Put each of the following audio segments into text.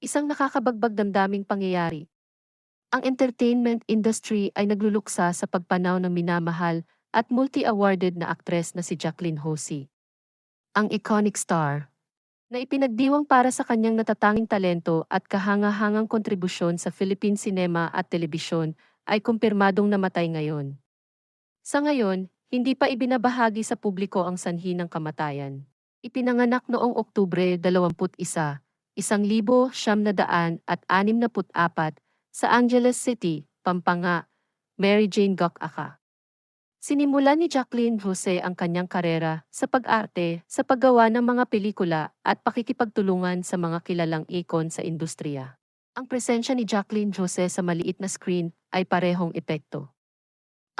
Isang nakakabagbag damdaming pangyayari. Ang entertainment industry ay nagluluksa sa pagpanaw ng minamahal at multi-awarded na aktres na si Jacqueline Hosey. Ang iconic star, na ipinagdiwang para sa kanyang natatanging talento at kahangahangang kontribusyon sa Philippine cinema at telebisyon, ay kumpirmadong namatay ngayon. Sa ngayon, hindi pa ibinabahagi sa publiko ang sanhi ng kamatayan. Ipinanganak noong Oktubre 21, isang libo siyam na daan at anim na put apat sa Angeles City, Pampanga, Mary Jane Gok Aka. Sinimulan ni Jacqueline Jose ang kanyang karera sa pag-arte, sa paggawa ng mga pelikula at pakikipagtulungan sa mga kilalang ikon sa industriya. Ang presensya ni Jacqueline Jose sa maliit na screen ay parehong epekto.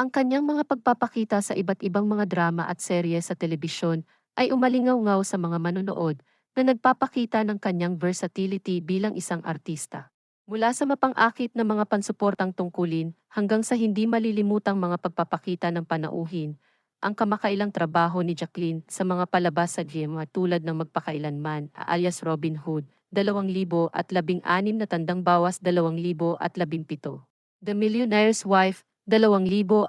Ang kanyang mga pagpapakita sa iba't ibang mga drama at serye sa telebisyon ay umalingaw-ngaw sa mga manonood na nagpapakita ng kanyang versatility bilang isang artista. Mula sa mapang-akit na mga pansuportang tungkulin hanggang sa hindi malilimutang mga pagpapakita ng panauhin, ang kamakailang trabaho ni Jacqueline sa mga palabas sa GMA tulad ng Magpakailanman alias Robin Hood, 2016 na tandang bawas 2017. The Millionaire's Wife, 2016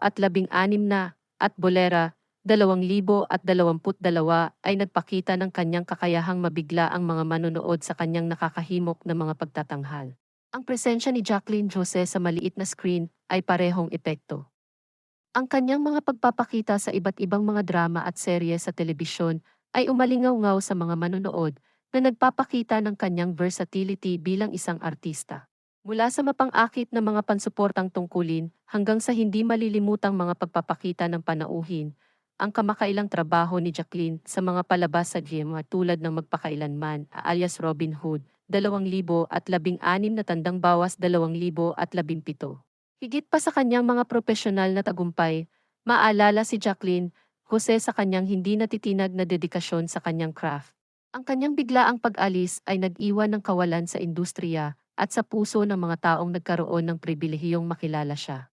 na, at Bolera, 2022 ay nagpakita ng kanyang kakayahang mabigla ang mga manonood sa kanyang nakakahimok na mga pagtatanghal. Ang presensya ni Jacqueline Jose sa maliit na screen ay parehong epekto. Ang kanyang mga pagpapakita sa iba't ibang mga drama at serye sa telebisyon ay umalingaw-ngaw sa mga manonood na nagpapakita ng kanyang versatility bilang isang artista. Mula sa mapang-akit na mga pansuportang tungkulin hanggang sa hindi malilimutang mga pagpapakita ng panauhin, ang kamakailang trabaho ni Jacqueline sa mga palabas sa GMA tulad ng Magpakailanman alias Robin Hood, 2016 na tandang bawas 2017. Higit pa sa kanyang mga profesional na tagumpay, maalala si Jacqueline Jose sa kanyang hindi natitinag na dedikasyon sa kanyang craft. Ang kanyang biglaang pag-alis ay nag-iwan ng kawalan sa industriya at sa puso ng mga taong nagkaroon ng pribilehiyong makilala siya.